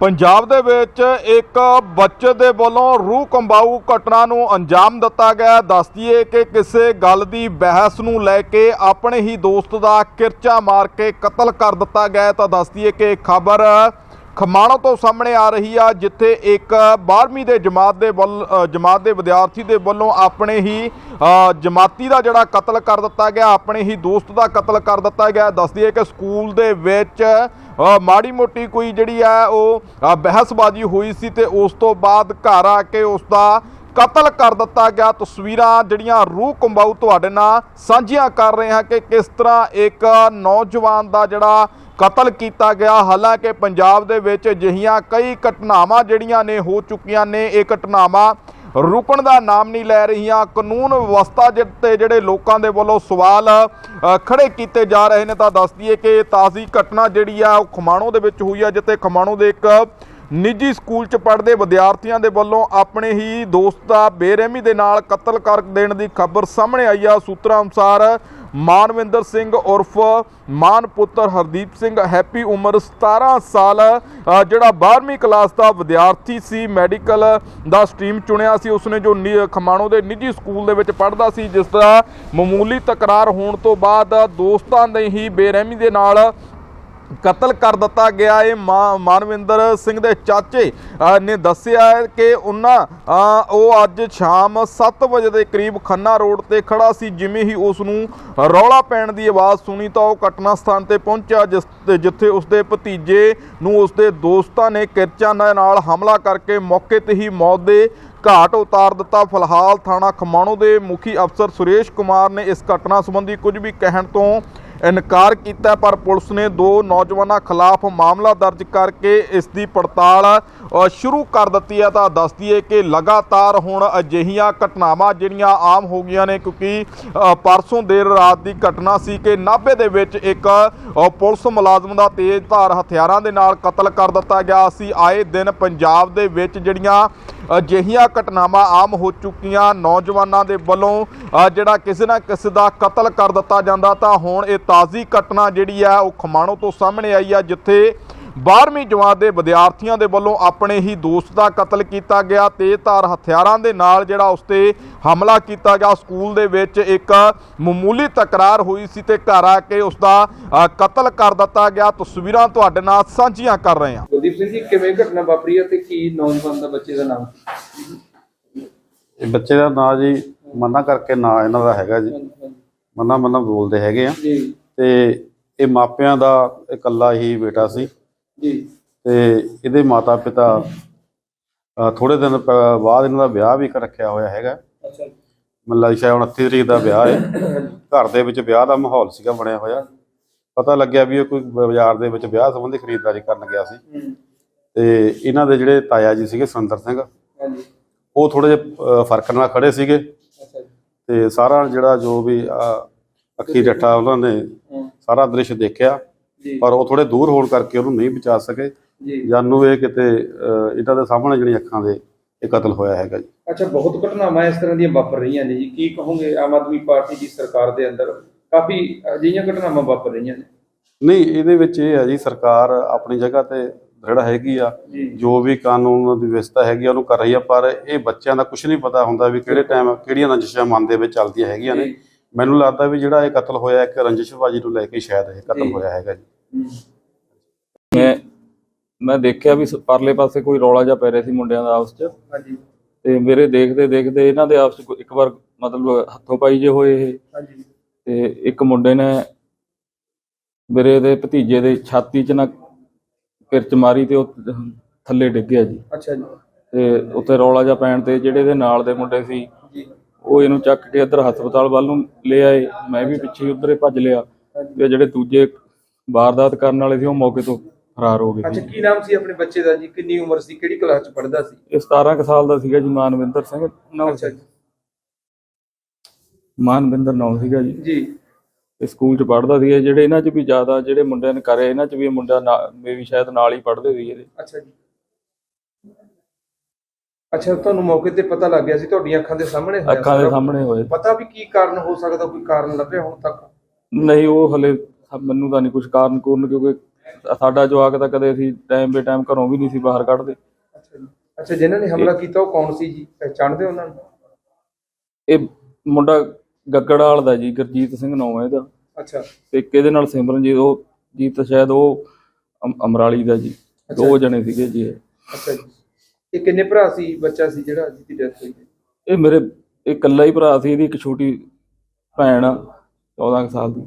ਪੰਜਾਬ ਦੇ ਵਿੱਚ ਇੱਕ ਬੱਚੇ ਦੇ ਵੱਲੋਂ ਰੂਹ ਕੰਬਾਊ ਘਟਨਾ ਨੂੰ ਅੰਜਾਮ ਦਿੱਤਾ ਗਿਆ। ਦੱਸ ਦਈਏ ਕਿ ਕਿਸੇ ਗੱਲ ਦੀ ਬਹਿਸ ਨੂੰ ਲੈ ਕੇ ਆਪਣੇ ਹੀ ਦੋਸਤ ਦਾ ਕਿਰਚਾ ਮਾਰ ਕੇ ਕਤਲ ਕਰ ਦਿੱਤਾ ਗਿਆ ਤਾਂ ਦੱਸ ਦਈਏ ਕਿ ਖਬਰ ਖਮਾਣੋ ਤੋਂ ਸਾਹਮਣੇ ਆ ਰਹੀ ਆ, ਜਿੱਥੇ ਇੱਕ 12ਵੀਂ ਦੇ ਜਮਾਤ ਦੇ ਵੱਲ ਜਮਾਤ ਦੇ ਵਿਦਿਆਰਥੀ ਦੇ ਵੱਲੋਂ ਆਪਣੇ ਹੀ ਜਮਾਤੀ ਦਾ ਜਿਹੜਾ ਕਤਲ ਕਰ ਦਿੱਤਾ ਗਿਆ, ਆਪਣੇ ਹੀ ਦੋਸਤ ਦਾ ਕਤਲ ਕਰ ਦਿੱਤਾ ਗਿਆ। ਦੱਸ ਦਈਏ ਕਿ ਸਕੂਲ ਦੇ ਵਿੱਚ ਮਾੜੀ ਮੋਟੀ ਕੋਈ ਜਿਹੜੀ ਆ ਉਹ ਬਹਿਸਬਾਜ਼ੀ ਹੋਈ ਸੀ ਤੇ ਉਸ ਤੋਂ ਬਾਅਦ ਘਰ ਆ ਕੇ ਉਸ ਦਾ ਕਤਲ ਕਰ ਦਿੱਤਾ ਗਿਆ। ਤਸਵੀਰਾਂ ਜਿਹੜੀਆਂ ਰੂਹ ਕੰਬਾਊ ਤੁਹਾਡੇ ਨਾਲ ਸਾਂਝੀਆਂ ਕਰ ਰਹੇ ਹਾਂ ਕਿ ਕਿਸ ਤਰ੍ਹਾਂ ਇੱਕ ਨੌਜਵਾਨ ਦਾ ਜਿਹੜਾ ਕਤਲ ਕੀਤਾ ਗਿਆ। ਹਾਲਾਂਕਿ ਪੰਜਾਬ ਦੇ ਵਿੱਚ ਅਜਿਹੀਆਂ ਕਈ ਘਟਨਾਵਾਂ ਜਿਹੜੀਆਂ ਨੇ ਹੋ ਚੁੱਕੀਆਂ ਨੇ। ਇਹ ਘਟਨਾਵਾਂ ਰੁਕਣ ਦਾ ਨਾਮ ਨਹੀਂ ਲੈ ਰਹੀਆਂ। ਕਾਨੂੰਨ ਵਿਵਸਥਾ ਜਿ- ਤੇ ਜਿਹੜੇ ਲੋਕਾਂ ਦੇ ਵੱਲੋਂ ਸਵਾਲ ਅ, ਖੜੇ ਕੀਤੇ ਜਾ ਰਹੇ ਨੇ ਤਾਂ ਦੱਸ ਦਈਏ ਕਿ ਤਾਜ਼ੀ ਘਟਨਾ ਜਿਹੜੀ ਆ ਉਹ ਖਮਾਣੋ ਦੇ ਵਿੱਚ ਹੋਈ ਆ ਜਿੱਥੇ ਖਮਾਣੋ ਦੇ ਇੱਕ ਨਿੱਜੀ ਸਕੂਲ 'ਚ ਪੜ੍ਹਦੇ ਵਿਦਿਆਰਥੀਆਂ ਦੇ ਵੱਲੋਂ ਆਪਣੇ ਹੀ ਦੋਸਤ ਦਾ ਬੇਰਹਿਮੀ ਦੇ ਨਾਲ ਕਤਲ ਕਰ ਦੇਣ ਦੀ ਖਬਰ ਸਾਹਮਣੇ ਆਈ ਆ। ਸੂਤਰਾਂ ਅਨੁਸਾਰ ਮਾਨਵਿੰਦਰ ਸਿੰਘ ਉਰਫ ਮਾਨ ਪੁੱਤਰ ਹਰਦੀਪ ਸਿੰਘ, ਹੈਪੀ ਉਮਰ 17 ਸਾਲ ਜਿਹੜਾ 12ਵੀਂ ਕਲਾਸ ਦਾ ਵਿਦਿਆਰਥੀ ਸੀ, ਮੈਡੀਕਲ ਦਾ ਸਟਰੀਮ ਚੁਣਿਆ ਸੀ, ਉਸਨੇ ਜੋ ਨਿ- ਖਮਾਣੋ ਦੇ ਨਿੱਜੀ ਸਕੂਲ ਦੇ ਵਿੱਚ ਪੜ੍ਹਦਾ ਸੀ, ਜਿਸ ਦਾ ਮਾਮੂਲੀ ਤਕਰਾਰ ਹੋਣ ਤੋਂ ਬਾਅਦ ਦੋਸਤਾਂ ਦੇ ਹੀ ਬੇਰਹਿਮੀ ਦੇ ਨਾਲ ਕਤਲ ਕਰ ਦਿੱਤਾ ਗਿਆ ਹੈ ਮਾ- ਮਾਨਵਿੰਦਰ ਸਿੰਘ ਦੇ ਚਾਚੇ ਨੇ ਦੱਸਿਆ ਹੈ ਕਿ ਉਹਨਾਂ ਉਹ ਅੱਜ ਸ਼ਾਮ 7 ਵਜੇ ਦੇ ਕਰੀਬ ਖੰਨਾ ਰੋਡ ਤੇ ਖੜਾ ਸੀ। ਜਿਵੇਂ ਹੀ ਉਸ ਨੂੰ ਰੌਲਾ ਪੈਣ ਦੀ ਆਵਾਜ਼ ਸੁਣੀ ਤਾਂ ਉਹ ਘਟਨਾ ਸਥਾਨ ਤੇ ਪਹੁੰਚਿਆ, ਜਿਸ ਤੇ ਜਿੱਥੇ ਉਸਦੇ ਭਤੀਜੇ ਨੂੰ ਉਸਦੇ ਦੋਸਤਾਂ ਨੇ ਕਿਰਚਾਂ ਨਾਲ ਹਮਲਾ ਕਰਕੇ ਮੌਕੇ ਤੇ ਹੀ ਮੌਤ ਦੇ ਘਾਟ ਉਤਾਰ ਦਿੱਤਾ। ਫਿਲਹਾਲ ਥਾਣਾ ਖਮਾਣੋ ਦੇ ਮੁਖੀ ਅਫਸਰ ਸੁਰੇਸ਼ ਕੁਮਾਰ ਨੇ ਇਸ ਘਟਨਾ ਸੰਬੰਧੀ ਕੁਝ ਵੀ ਕਹਿਣ ਤੋਂ ਇਨਕਾਰ ਕੀਤਾ, ਪਰ ਪੁਲਿਸ ਨੇ ਦੋ ਨੌਜਵਾਨਾਂ ਖਿਲਾਫ ਮਾਮਲਾ ਦਰਜ ਕਰਕੇ ਇਸ ਦੀ ਪੜਤਾਲ ਸ਼ੁਰੂ ਕਰ ਦਿੱਤੀ ਹੈ। ਤਾਂ ਦੱਸ ਦਈਏ ਕਿ ਲਗਾਤਾਰ ਹੁਣ ਅਜਿਹੀਆਂ ਘਟਨਾਵਾਂ ਜਿਹੜੀਆਂ ਆਮ ਹੋ ਗਈਆਂ ਨੇ, ਕਿਉਂਕਿ ਪਰਸੋਂ ਦੇਰ ਰਾਤ ਦੀ ਘਟਨਾ ਸੀ ਕਿ ਨਾਭੇ ਦੇ ਵਿੱਚ ਇੱਕ ਪੁਲਿਸ ਮੁਲਾਜ਼ਮ ਦਾ ਤੇਜ਼ ਧਾਰ ਹਥਿਆਰਾਂ ਦੇ ਨਾਲ ਕਤਲ ਕਰ ਦਿੱਤਾ ਗਿਆ। ਸੀ ਆਏ ਦਿਨ ਪੰਜਾਬ ਦੇ ਵਿੱਚ ਜਿਹੜੀਆਂ ਅਜਿਹੀਆਂ ਘਟਨਾਵਾਂ ਆਮ ਹੋ ਚੁੱਕੀਆਂ, ਨੌਜਵਾਨਾਂ ਦੇ ਵੱਲੋਂ ਜਿਹੜਾ ਕਿਸੇ ਨਾ ਕਿਸੇ ਦਾ ਕਤਲ ਕਰ ਦਿੱਤਾ ਜਾਂਦਾ, ਤਾਂ ਹੁਣ ਇਹ ਤਾਜ਼ੀ ਘਟਨਾ ਜਿਹੜੀ ਆ ਉਹ ਖਮਾਣੋ ਤੋਂ ਸਾਹਮਣੇ ਆਈ ਆ ਜਿੱਥੇ 12ਵੀਂ ਜਮਾਤ ਦੇ ਵਿਦਿਆਰਥੀਆਂ ਦੇ ਵੱਲੋਂ ਆਪਣੇ ਹੀ ਦੋਸਤ ਦਾ ਕਤਲ ਕੀਤਾ ਗਿਆ ਤੇਜ਼ਧਾਰ ਹਥਿਆਰਾਂ ਦੇ ਨਾਲ ਜਿਹੜਾ ਉਸ ਤੇ ਹਮਲਾ ਕੀਤਾ ਗਿਆ। ਸਕੂਲ ਦੇ ਵਿੱਚ ਇੱਕ ਮਾਮੂਲੀ ਤਕਰਾਰ ਹੋਈ ਸੀ ਤੇ ਘਰ ਆ ਕੇ ਉਸ ਦਾ ਕਤਲ ਕਰ ਦਿੱਤਾ ਗਿਆ। ਤਸਵੀਰਾਂ ਤੁਹਾਡੇ ਨਾਲ ਸਾਂਝੀਆਂ ਕਰ ਰਹੇ ਹਾਂ। ਕੁਲਦੀਪ ਸਿੰਘ ਜੀ ਕਿਵੇਂ ਘਟਨਾ ਵਾਪਰੀ ਹੈ ਤੇ ਕੀ ਨੌਜਵਾਨ ਦਾ ਬੱਚੇ ਦਾ ਨਾਮ? ਇਹ ਬੱਚੇ ਦਾ ਨਾਂ ਜੀ ਮੰਨਾ ਕਰਕੇ ਨਾਂ ਇਹਨਾਂ ਦਾ ਹੈਗਾ ਜੀ। ਮੰਨਾ ਮੰਨਾ ਬੋਲਦੇ ਹੈਗੇ ਆ। ਜੀ। ਤੇ ਇਹ ਮਾਪਿਆਂ ਦਾ ਇਕੱਲਾ ਹੀ ਬੇਟਾ ਸੀ। ਜੀ। ਤੇ ਇਹਦੇ ਮਾਤਾ ਪਿਤਾ ਥੋੜੇ ਦਿਨ ਬਾਅਦ ਇਹਨਾਂ ਦਾ ਵਿਆਹ ਵੀ ਕਰ ਰੱਖਿਆ ਹੋਇਆ ਹੈਗਾ। ਅੱਛਾ। ਲੱਗਦਾ ਸ਼ਾਇਦ 29 ਤਰੀਕ ਦਾ ਵਿਆਹ ਹੈ। ਘਰ ਦੇ ਵਿੱਚ ਵਿਆਹ ਦਾ ਮਾਹੌਲ ਸੀਗਾ ਬਣਿਆ ਹੋਇਆ। ਪਤਾ ਲੱਗਿਆ ਵੀ ਇਹ ਕੋਈ ਬਾਜ਼ਾਰ ਦੇ ਵਿੱਚ ਵਿਆਹ ਸੰਬੰਧੀ ਖਰੀਦਦਾਰੀ ਕਰਨ ਗਿਆ ਸੀ। ਤੇ ਇਹਨਾਂ ਦੇ ਜਿਹੜੇ ਤਾਇਆ ਜੀ ਸੀਗੇ ਸੁਰਿੰਦਰ ਸਿੰਘ ਹਾਂਜੀ। ਉਹ ਥੋੜੇ ਜਿਹੇ ਫ਼ਰਕ ਨਾਲ ਖੜੇ ਸੀਗੇ। ਅੱਛਾ ਜੀ। ਤੇ ਸਾਰਾ ਜਿਹੜਾ ਜੋ ਵੀ ਅੱਖੀ ਡੱਠਾ ਉਹਨਾਂ ਨੇ ਸਾਰਾ ਦ੍ਰਿਸ਼ ਦੇਖਿਆ ਪਰ ਉਹ ਥੋੜੇ ਦੂਰ ਹੋਣ ਕਰਕੇ ਉਹਨੂੰ ਨਹੀਂ ਬਚਾ ਸਕੇ। ਜਾਨੂੰ ਇਹ ਕਿਤੇ ਇਹਨਾਂ ਦੇ ਸਾਹਮਣੇ ਜਿਹੜੀਆਂ ਅੱਖਾਂ ਦੇ ਇਹ ਕਤਲ ਹੋਇਆ ਹੈਗਾ ਜੀ। ਅੱਛਾ ਬਹੁਤ ਘਟਨਾਵਾਂ ਇਸ ਤਰ੍ਹਾਂ ਦੀਆਂ ਵਾਪਰ ਰਹੀਆਂ ਨੇ ਜੀ। ਕੀ ਕਹੋਗੇ ਆਮ ਆਦਮੀ ਪਾਰਟੀ ਦੀ ਸਰਕਾਰ ਦੇ ਅੰਦਰ? ਕਾਫੀ ਅਜਿਹੀਆਂ ਘਟਨਾਵਾਂ ਵਾਪਰ ਰਹੀਆਂ ਨੇ। ਨਹੀਂ ਇਹਦੇ ਵਿੱਚ ਇਹ ਹੈ ਜੀ ਸਰਕਾਰ ਆਪਣੀ ਜਗ੍ਹਾ ਤੇ ਦ੍ਰਿੜ ਹੈਗੀ ਆ। ਜੀ। ਵੀ ਕਾਨੂੰਨ ਦੀ ਵਿਵਸਥਾ ਹੈਗੀ ਆ ਉਹਨੂੰ ਕਰ ਰਹੀ ਆ ਪਰ ਇਹ ਬੱਚਿਆਂ ਦਾ ਕੁਝ ਨਹੀਂ ਪਤਾ ਹੁੰਦਾ ਵੀ ਕਿਹੜੇ ਟਾਈਮ ਕਿਹੜੀਆਂ ਰੰਜਿਸ਼ਾਂ ਮਨ ਦੇ ਵਿੱਚ ਚੱਲਦੀਆਂ ਹੈਗੀਆਂ ਨੇ। ਮੈਨੂੰ ਲੱਗਦਾ ਵੀ ਜਿਹੜਾ ਇਹ ਕਤਲ ਹੋਇਆ ਇੱਕ ਰੰਜਿਸ਼ਬਾਜੀ ਨੂੰ ਲੈ ਕੇ ਸ਼ਾਇਦ ਇਹ ਕਤਲ ਜੀ। ਹੋਇਆ ਹੈਗਾ ਜੀ। ਮੈਂ ਮੈਂ ਦੇਖਿਆ ਵੀ ਪਰਲੇ ਪਾਸੇ ਕੋਈ ਰੌਲਾ ਜਿਹਾ ਪੈ ਰਿਹਾ ਸੀ ਮੁੰਡਿਆਂ ਦਾ ਆਪਸ 'ਚ। ਹਾਂਜੀ। ਤੇ ਮੇਰੇ ਦੇਖਦੇ ਦੇਖਦੇ ਇਹਨਾਂ ਦੇ ਆਪਸ 'ਚ ਇੱਕ ਵਾਰ ਮਤਲਬ ਹੱਥੋਂ ਪਾਈ ਜੇ ਹੋਏ ਇਹ। ਹਾਂਜੀ। ਤੇ ਇੱਕ ਮੁੰਡੇ ਨੇ ਮੇਰੇ ਦੇ ਭਤੀਜੇ ਦੇ ਛਾਤੀ 'ਚ ਨਾ ਕਿਰਚ ਮਾਰੀ ਤੇ ਉਹ ਥੱਲੇ ਡਿੱਗ ਗਿਆ ਜੀ। ਅੱਛਾ ਜੀ। ਤੇ ਉੱਥੇ ਰੌਲਾ ਜਿਹਾ ਪੈਣ ਤੇ ਜਿਹੜੇ ਇਹਦੇ ਨਾਲ ਦੇ ਮੁੰਡੇ ਸੀ ਜੀ। ਉਹ ਇਹਨੂੰ ਚੱਕ ਕੇ ਇੱਧਰ ਹਸਪਤਾਲ ਵੱਲ ਨੂੰ ਲੈ ਆਏ। ਮੈਂ ਵੀ ਪਿੱਛੇ ਉਧਰੇ ਭੱਜ ਲਿਆ। ਤੇ ਜਿਹੜੇ ਦੂਜੇ ਵਾਰਦਾਤ ਕਰਨ ਵਾਲੇ ਸੀ ਉਹ ਮੌਕੇ ਤੋਂ ਫਰਾਰ ਹੋ ਗਏ ਅੱਛਾ ਸੀ। ਕੀ ਨਾਮ ਸੀ ਆਪਣੇ ਬੱਚੇ ਦਾ ਜੀ? ਕਿੰਨੀ ਉਮਰ ਸੀ? ਕਿਹੜੀ ਕਲਾਸ ਚ ਪੜ੍ਹਦਾ ਸੀ? ਇਹ 17 ਕੁ ਸਾਲ ਦਾ ਸੀਗਾ ਜੀ ਮਾਨਵਿੰਦਰ ਸਿੰਘ ਨਾਮ ਅੱਛਾ ਜੀ। ਮਾਨਵਿੰਦਰ ਨਾਮ ਸੀਗਾ ਜੀ। ਜੀ। ਇਹ ਸਕੂਲ ਚ ਪੜ੍ਹਦਾ ਸੀ। ਜਿਹੜੇ ਇਹਨਾਂ ਚ ਵੀ ਜ਼ਿਆਦਾ ਜਿਹੜੇ ਮੁੰਡਿਆਂ ਨੇ ਕਰੇ ਇਹਨਾਂ ਚ ਵੀ ਇਹ ਮੁੰਡਾ ਮੇ ਵੀ ਸ਼ਾਇਦ ਨਾਲ ਹੀ ਪੜ੍ਹਦੇ ਸੀ ਇਹਦੇ। ਅੱਛਾ ਜੀ। ਅੱਛਾ ਤੁਹਾਨੂੰ ਮੌਕੇ ਤੇ ਪਤਾ ਲੱਗ ਗਿਆ ਸੀ ਤੁਹਾਡੀਆਂ ਅੱਖਾਂ ਦੇ ਸਾਹਮਣੇ ਹੋਇਆ ਅੱਖਾਂ ਦੇ ਸਾਰਾ? ਸਾਹਮਣੇ ਹੋਏ ਪਤਾ ਵੀ ਕੀ ਕਾਰਨ ਹੋ ਸਕਦਾ ਕੋਈ ਕਾਰਨ ਲੱਭਿਆ ਹੁਣ ਤੱਕ? ਨਹੀਂ ਉਹ ਹਲੇ ਮੈਨੂੰ ਤਾਂ ਨਹੀਂ ਕੁਝ ਕਾਰਨ ਕੂਰਨ ਕਿਉਂਕਿ ਸਾਡਾ ਜਵਾਕ ਤਾਂ ਕਦੇ ਅਸੀਂ ਟਾਈਮ ਬੇ ਟਾਈਮ ਘਰੋਂ ਵੀ ਨਹੀਂ ਸੀ ਬਾਹਰ ਕੱਢਦੇ। ਅੱਛਾ ਜੀ। ਅੱਛਾ ਜਿਨ੍ਹਾਂ ਨੇ ਹਮਲਾ ਕੀਤਾ ਉਹ ਕੌਣ ਸੀ ਜੀ? ਪਹਿਚਾਣਦੇ ਹੋ ਉਹਨਾਂ ਨੂੰ? ਇਹ ਮੁੰਡਾ ਗੱਗੜਾਲ ਦਾ ਜੀ ਗੁਰਜੀਤ ਸਿੰਘ ਨਾਮ ਹੈ ਇਹਦਾ। ਅੱਛਾ। ਤੇ ਇੱਕ ਇਹਦੇ ਨਾਲ ਸਿਮਰਨਜੀਤ ਉਹ ਜੀਤ ਸ਼ਾਇਦ ਉਹ ਅਮ- ਅਮਰਾਲੀ ਦਾ ਜੀ। ਦੋ ਜਣੇ ਸੀਗੇ ਜੀ ਇਹ। ਅੱਛਾ ਜੀ। ਇਹ ਕਿੰਨੇ ਭਰਾ ਸੀ, ਬੱਚਾ ਸੀ ਜਿਹੜਾ ਜਿਹਦੀ ਡੈਥ ਹੋਈ ਹੈ? ਇਹ ਮੇਰੇ ਇਹ ਇਕੱਲਾ ਹੀ ਭਰਾ ਸੀ ਇਹਦੀ ਇੱਕ ਛੋਟੀ ਭੈਣ ਆ 14 ਕੁ ਸਾਲ ਦੀ